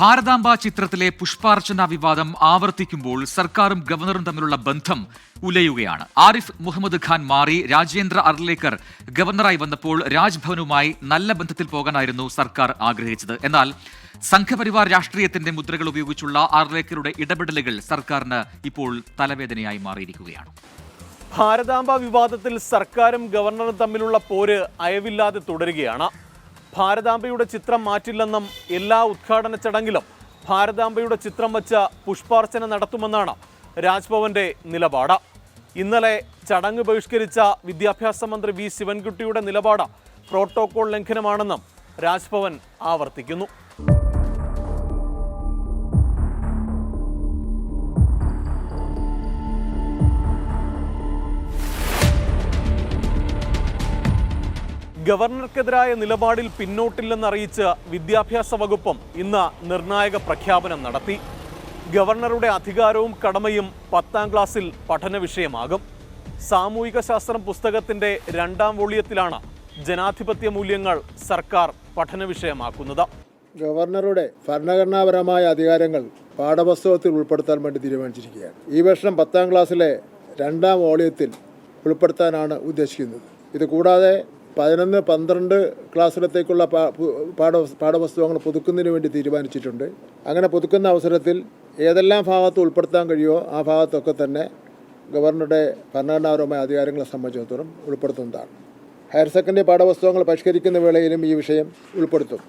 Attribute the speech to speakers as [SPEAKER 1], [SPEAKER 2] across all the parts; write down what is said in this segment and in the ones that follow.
[SPEAKER 1] ഭാരതാംബ ചിത്രത്തിലെ പുഷ്പാർച്ചന വിവാദം ആവർത്തിക്കുമ്പോൾ സർക്കാരും ഗവർണറും തമ്മിലുള്ള ബന്ധം ഉലയുകയാണ്. ആരിഫ് മുഹമ്മദ് ഖാൻ മാറി രാജേന്ദ്ര അർലേക്കർ ഗവർണറായി വന്നപ്പോൾ രാജ്ഭവനുമായി നല്ല ബന്ധത്തിൽ പോകാനായിരുന്നു സർക്കാർ ആഗ്രഹിച്ചത്. എന്നാൽ സംഘപരിവാർ രാഷ്ട്രീയത്തിന്റെ മുദ്രകൾ ഉപയോഗിച്ചുള്ള അർലേക്കറുടെ ഇടപെടലുകൾ സർക്കാരിന് ഇപ്പോൾ തലവേദനയായി മാറിയിരിക്കുകയാണ്.
[SPEAKER 2] ഭാരതാംബ വിവാദത്തിൽ സർക്കാരും ഗവർണറും തമ്മിലുള്ള പോര് അയവില്ലാതെ തുടരുകയാണ്. ഭാരതാംബയുടെ ചിത്രം മാറ്റില്ലെന്നും എല്ലാ ഉദ്ഘാടന ചടങ്ങിലും ഭാരതാംബയുടെ ചിത്രം വച്ച പുഷ്പാർച്ചന നടത്തുമെന്നാണ് രാജ്ഭവന്റെ നിലപാട്. ഇന്നലെ ചടങ്ങ് ബഹിഷ്കരിച്ച വിദ്യാഭ്യാസ മന്ത്രി വി ശിവൻകുട്ടിയുടെ നിലപാട് പ്രോട്ടോകോൾ ലംഘനമാണെന്നും രാജ്ഭവൻ ആവർത്തിക്കുന്നു. ഗവർണർക്കെതിരായ നിലപാടിൽ പിന്നോട്ടില്ലെന്നറിയിച്ച് വിദ്യാഭ്യാസ വകുപ്പും ഇന്ന് നിർണായക പ്രഖ്യാപനം നടത്തി. ഗവർണറുടെ അധികാരവും കടമയും പത്താം ക്ലാസ്സിൽ പഠന വിഷയമാകും. സാമൂഹിക ശാസ്ത്രം പുസ്തകത്തിന്റെ രണ്ടാം വോളിയത്തിലാണ് ജനാധിപത്യ മൂല്യങ്ങൾ സർക്കാർ പഠന വിഷയമാക്കുന്നത്.
[SPEAKER 3] ഗവർണറുടെ ഭരണഘടനാപരമായ അധികാരങ്ങൾ പാഠപുസ്തകത്തിൽ ഉൾപ്പെടുത്താൻ വേണ്ടി തീരുമാനിച്ചിരിക്കുകയാണ്. ഈ വർഷം പത്താം ക്ലാസ്സിലെ രണ്ടാം വോളിയത്തിൽ ഉൾപ്പെടുത്താനാണ് ഉദ്ദേശിക്കുന്നത്. ഇത് കൂടാതെ പതിനൊന്ന് പന്ത്രണ്ട് ക്ലാസ്സിലത്തേക്കുള്ള പാഠ പാഠപുസ്തകങ്ങൾ പുതുക്കുന്നതിന് വേണ്ടി തീരുമാനിച്ചിട്ടുണ്ട്. അങ്ങനെ പുതുക്കുന്ന അവസരത്തിൽ ഏതെല്ലാം ഭാഗത്ത് ഉൾപ്പെടുത്താൻ കഴിയുമോ ആ ഭാഗത്തൊക്കെ തന്നെ ഗവർണറുടെ ഭരണഘടനാപരമായ അധികാരങ്ങളെ സംബന്ധിച്ചിടത്തോളം ഉൾപ്പെടുത്തുന്നതാണ്. ഹയർ സെക്കൻഡറി പാഠപുസ്തകങ്ങൾ പരിഷ്കരിക്കുന്ന വേളയിലും ഈ വിഷയം ഉൾപ്പെടുത്തും.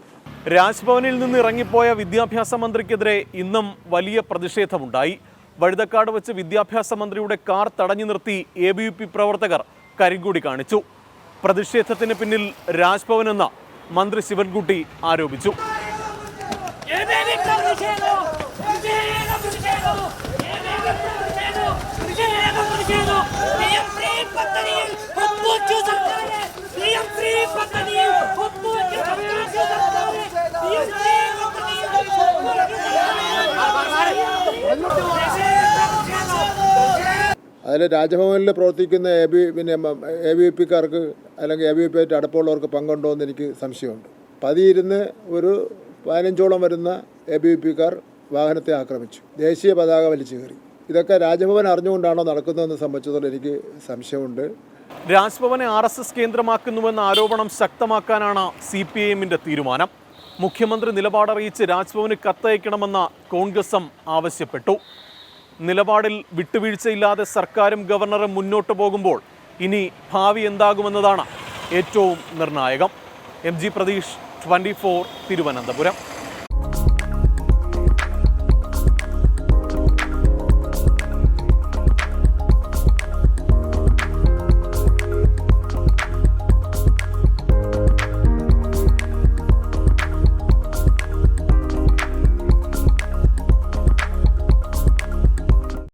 [SPEAKER 2] രാജ്ഭവനിൽ നിന്ന് ഇറങ്ങിപ്പോയ വിദ്യാഭ്യാസ മന്ത്രിക്കെതിരെ ഇന്നും വലിയ പ്രതിഷേധമുണ്ടായി. വഴുതക്കാട് വെച്ച് വിദ്യാഭ്യാസ മന്ത്രിയുടെ കാർ തടഞ്ഞു നിർത്തി എ പ്രവർത്തകർ കരിങ്കൂടി കാണിച്ചു. പ്രതിഷേധത്തിന് പിന്നിൽ രാജ്ഭവൻ എന്ന മന്ത്രി ശിവൻകുട്ടി ആരോപിച്ചു.
[SPEAKER 4] 예
[SPEAKER 3] അതിൽ രാജ്ഭവനിൽ പ്രവർത്തിക്കുന്ന എ ബി പിന്നെ എ ബി പിക്കാർക്ക് അല്ലെങ്കിൽ എ ബി പി ആയിട്ട് അടുപ്പമുള്ളവർക്ക് പങ്കുണ്ടോ എന്ന് എനിക്ക് സംശയമുണ്ട്. പതിയിരുന്ന് ഒരു പതിനഞ്ചോളം വരുന്ന എ ബി പിക്കാർ വാഹനത്തെ ആക്രമിച്ചു. ദേശീയ പതാക വലിച്ചു കയറി. ഇതൊക്കെ രാജ്ഭവൻ അറിഞ്ഞുകൊണ്ടാണോ നടക്കുന്നതെന്ന് സംബന്ധിച്ചതോടെ എനിക്ക് സംശയമുണ്ട്.
[SPEAKER 2] രാജ്ഭവനെ ആർ എസ് എസ് കേന്ദ്രമാക്കുന്നുവെന്ന ആരോപണം ശക്തമാക്കാനാണ് സി പി ഐ എമ്മിന്റെ തീരുമാനം. മുഖ്യമന്ത്രി നിലപാടറിയിച്ച് രാജ്ഭവന് കത്തയക്കണമെന്ന് കോൺഗ്രസും ആവശ്യപ്പെട്ടു. നിലപാടിൽ വിട്ടുവീഴ്ചയില്ലാതെ സർക്കാരും ഗവർണറും മുന്നോട്ട് പോകുമ്പോൾ ഇനി ഭാവി എന്താകുമെന്നതാണ് ഏറ്റവും നിർണായകം. M G Pratheesh twenty Thiruvananthapuram.